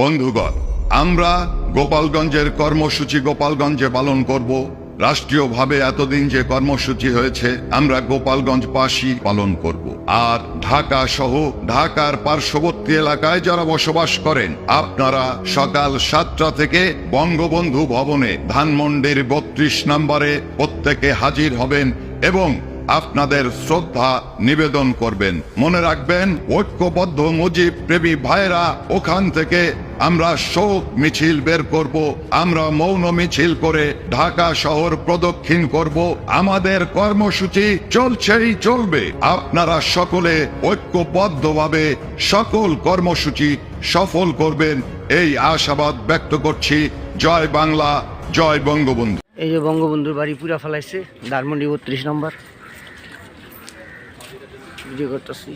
বন্ধুগণ, আমরা গোপালগঞ্জের কর্মসূচি গোপালগঞ্জে পালন করব। রাষ্ট্রীয়ভাবে এতদিন যে কর্মসূচি হয়েছে, আমরা গোপালগঞ্জ পাশি পালন করব। আর ঢাকা সহ ঢাকার পার্শ্ববর্তী এলাকায় যারা বসবাস করেন, আপনারা সকাল সাতটা থেকে বঙ্গবন্ধু ভবনে ধানমন্ডির বত্রিশ নম্বরে প্রত্যেকে হাজির হবেন এবং আপনাদের শ্রদ্ধা নিবেদন করবেন। মনে রাখবেন, ঐক্যবদ্ধ মুজিব প্রেমী ভাইরা ওখান থেকে আমরা শোক মিছিল বের করব, আমরা মৌন মিছিল করে ঢাকা শহর প্রদক্ষিণ করব। আমাদের কর্মসূচি চলছেই চলবে। আপনারা সকলে ঐক্যবদ্ধভাবে সকল কর্মসূচি সফল করবেন, এই আশাবাদ ব্যক্ত করছি। জয় বাংলা, জয় বঙ্গবন্ধু। এই যে বঙ্গবন্ধুর বাড়ি পুরা ফেলাইছে, ধানমন্ডি বত্রিশ নম্বর। ভিডিও করতেছি।